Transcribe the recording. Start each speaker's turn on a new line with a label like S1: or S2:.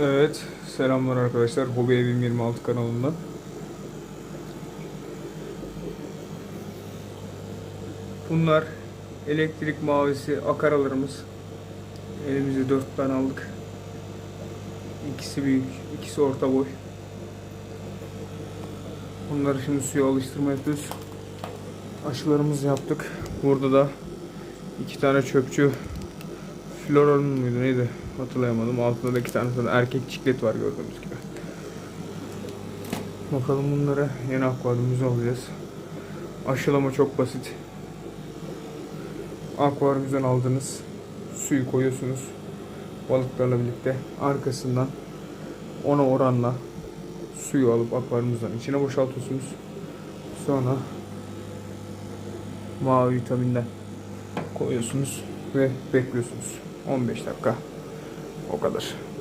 S1: Evet, selamlar arkadaşlar. Hobi Evim 26 kanalından. Bunlar elektrik mavisi akaralarımız. Elimizde 4 tane aldık. İkisi büyük, ikisi orta boy. Bunları şimdi suya alıştırma yapıyoruz. Aşılarımızı yaptık. Burada da iki tane çöpçü Floron muydu neydi hatırlayamadım. Altında da iki tane sana erkek çiklet var gördüğümüz gibi. Bakalım bunları yeni akvaryumumuza alacağız. Aşılama çok basit. Akvaryumdan aldınız. Suyu koyuyorsunuz. Balıklarla birlikte. Arkasından ona oranla suyu alıp akvaryumumuzdan içine boşaltıyorsunuz. Sonra mavi vitaminden koyuyorsunuz ve bekliyorsunuz. 15 dakika. O kadar.